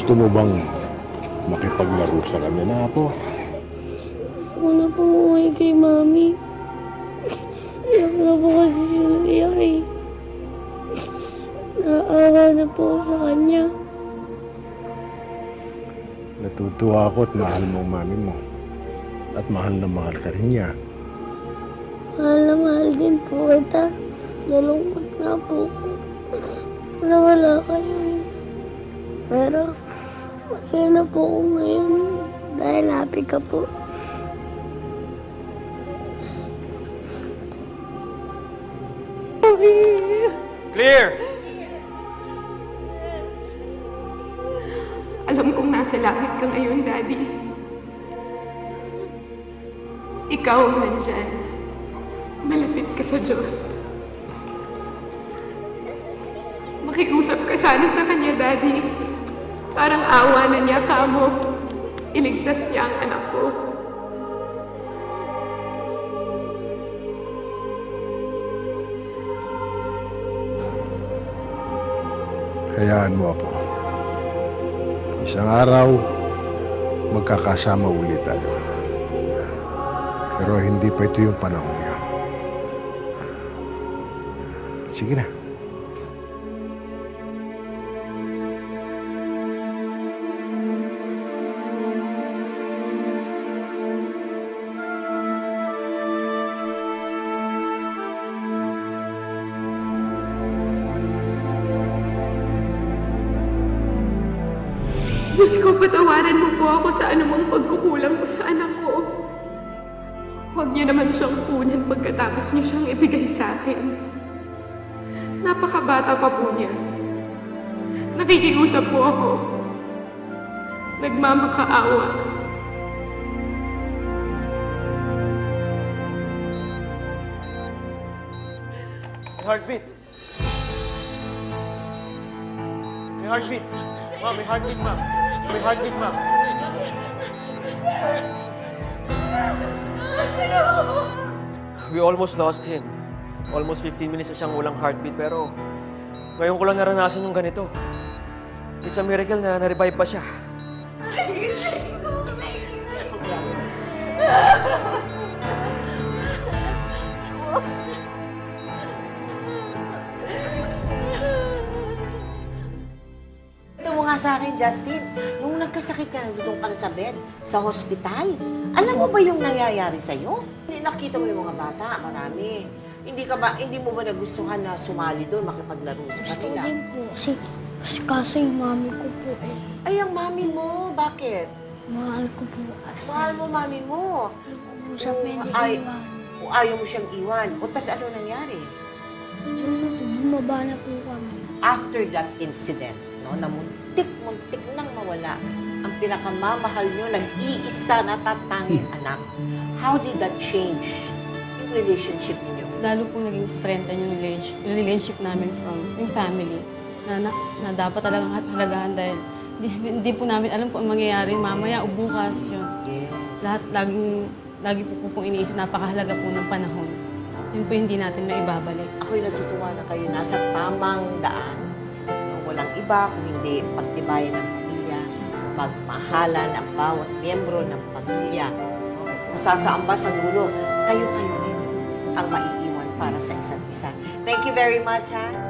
Gusto mo bang makipaglaro sa kanila po? Gusto ko na pong umuwi kay Mami. Iyak na po kasi siya naiyak eh. Naawa na po ako sa kanya. Natutuwa ako at mahal mo ang mami mo. At mahal na mahal ka rin niya. Mahal na mahal din po kita. Nalungkot nga po ko. Wala wala kayo eh. Pero, masaya na po ako ngayon. Dahil happy ka po. Clear! Alam kong nasa langit ka ngayon, Daddy. Ikaw ang nandyan. Malapit ka sa Diyos. Makiusap ka sana sa Kanya, Daddy. Parang awa na niya ka mo. Iligtas niya ang anak ko. Hayaan mo ako. Isang araw, magkakasama ulit tayo. Pero hindi pa ito yung panahon niya. Sige na. Diyos ko, patawarin mo po ako sa anumang pagkukulang ko sa anak ko. Huwag niyo naman siyang kunan pagkatapos niyo siyang ibigay sa akin. Napakabata pa po niya. Nakikiusap po ako. Nagmamakaawa. May heartbeat. May heartbeat. Ma'am, may heartbeat, ma'am. May heartbeat, ma'am. We almost lost him. Almost 15 minutes na siyang walang heartbeat, pero ngayon ko lang naranasan yung ganito. It's a miracle na na-revive pa siya. Nga sa akin, Justin, nung nagkasakit ka, nandun ka na sa bed, sa hospital, alam mo ba yung nangyayari sa'yo? Hindi nakita mo yung mga bata, marami. Hindi ka ba, hindi mo ba nagustuhan na sumali doon, makipaglaro sa Gusto kanila? din po kasi, kasi kaso yung mami ko po eh. Ay, ang mami mo, bakit? Mahal ko po kasi. Mahal mo mami mo. po siya pwede Ay- iwan. O ayaw mo siyang iwan. O tas ano nangyari? Siguro po, bumaba na po kami. After that incident, no, na muntik-muntik nang mawala ang pinakamamahal nyo, nag-iisa na tatanging anak. How did that change yung relationship ninyo? lalo pong naging strengthen yung relationship, relationship namin from yung family na, na, na dapat talagang halagahan dahil di, hindi po namin alam kung ang mangyayari mamaya o bukas yun. Yes. Lahat laging, lagi po po pong iniisip, napakahalaga po ng panahon. Yun po hindi natin may ibabalik. Ako'y natutuwa na kayo nasa tamang daan. Iba kung hindi pagtibayan ng pamilya, pagmahalan ang bawat miyembro ng pamilya. Masasaamba sa dulo, kayo-kayo rin ang maiiwan para sa isa't isa. Thank you very much, ha?